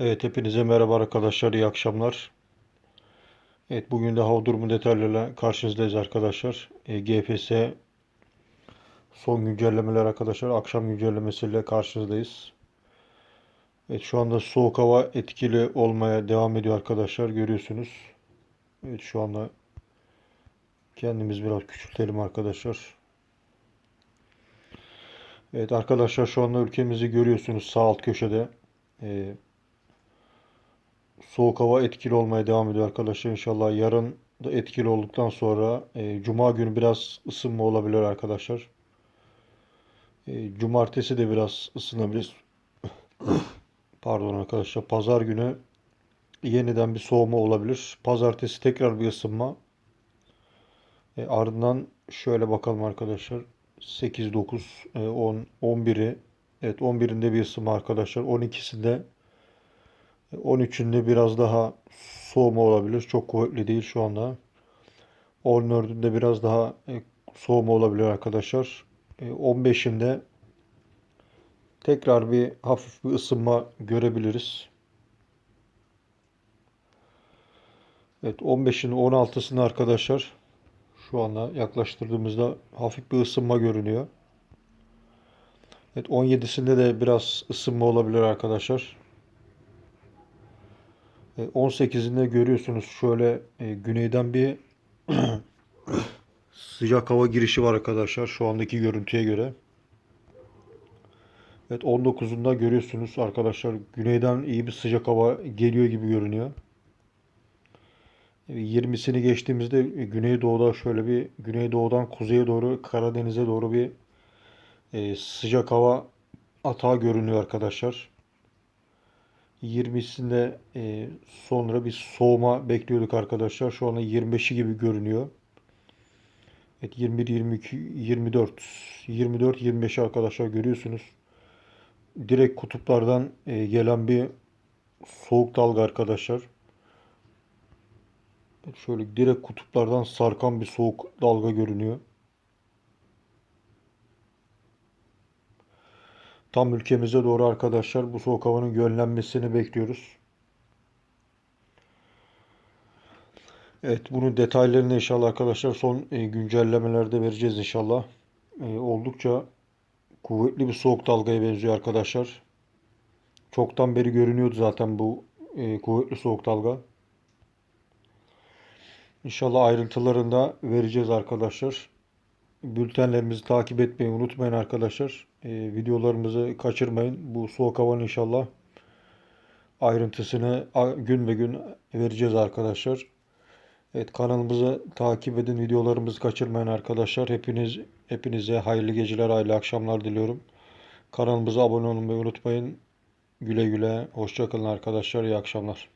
Evet hepinize merhaba arkadaşlar iyi akşamlar. Evet bugün de hava durumu detaylarıyla karşınızdayız arkadaşlar. E, GPS son güncellemeler arkadaşlar akşam güncellemesiyle karşınızdayız. Evet şu anda soğuk hava etkili olmaya devam ediyor arkadaşlar görüyorsunuz. Evet şu anda kendimiz biraz küçültelim arkadaşlar. Evet arkadaşlar şu anda ülkemizi görüyorsunuz sağ alt köşede. E, soğuk hava etkili olmaya devam ediyor arkadaşlar. İnşallah yarın da etkili olduktan sonra e, Cuma günü biraz ısınma olabilir arkadaşlar. E, cumartesi de biraz ısınabilir. Pardon arkadaşlar. Pazar günü yeniden bir soğuma olabilir. Pazartesi tekrar bir ısınma. E, ardından şöyle bakalım arkadaşlar. 8, 9, e, 10, 11'i Evet 11'inde bir ısınma arkadaşlar. 12'sinde 13'ünde biraz daha soğuma olabilir. Çok kuvvetli değil şu anda. 14'ünde biraz daha e, soğuma olabilir arkadaşlar. 15'inde tekrar bir hafif bir ısınma görebiliriz. Evet 15'in 16'sında arkadaşlar şu anda yaklaştırdığımızda hafif bir ısınma görünüyor. Evet 17'sinde de biraz ısınma olabilir arkadaşlar. 18'inde görüyorsunuz şöyle e, güneyden bir sıcak hava girişi var arkadaşlar şu andaki görüntüye göre. Evet 19'unda görüyorsunuz arkadaşlar güneyden iyi bir sıcak hava geliyor gibi görünüyor. 20'sini geçtiğimizde güneydoğuda şöyle bir güneydoğudan kuzeye doğru Karadeniz'e doğru bir e, sıcak hava atağı görünüyor arkadaşlar. 20'sinde e, sonra bir soğuma bekliyorduk arkadaşlar. Şu anda 25'i gibi görünüyor. Evet 21, 22, 24, 24, 25 arkadaşlar görüyorsunuz. Direkt kutuplardan e, gelen bir soğuk dalga arkadaşlar. Şöyle direkt kutuplardan sarkan bir soğuk dalga görünüyor. Tam ülkemize doğru arkadaşlar bu soğuk havanın göllenmesini bekliyoruz. Evet bunun detaylarını inşallah arkadaşlar son e, güncellemelerde vereceğiz inşallah. E, oldukça kuvvetli bir soğuk dalgaya benziyor arkadaşlar. Çoktan beri görünüyordu zaten bu e, kuvvetli soğuk dalga. İnşallah ayrıntılarını da vereceğiz arkadaşlar. Bültenlerimizi takip etmeyi unutmayın arkadaşlar. Ee, videolarımızı kaçırmayın. Bu soğuk havanın inşallah ayrıntısını gün ve gün vereceğiz arkadaşlar. Evet kanalımızı takip edin. Videolarımızı kaçırmayın arkadaşlar. Hepiniz hepinize hayırlı geceler, hayırlı akşamlar diliyorum. Kanalımıza abone olmayı unutmayın. Güle güle. Hoşçakalın arkadaşlar. İyi akşamlar.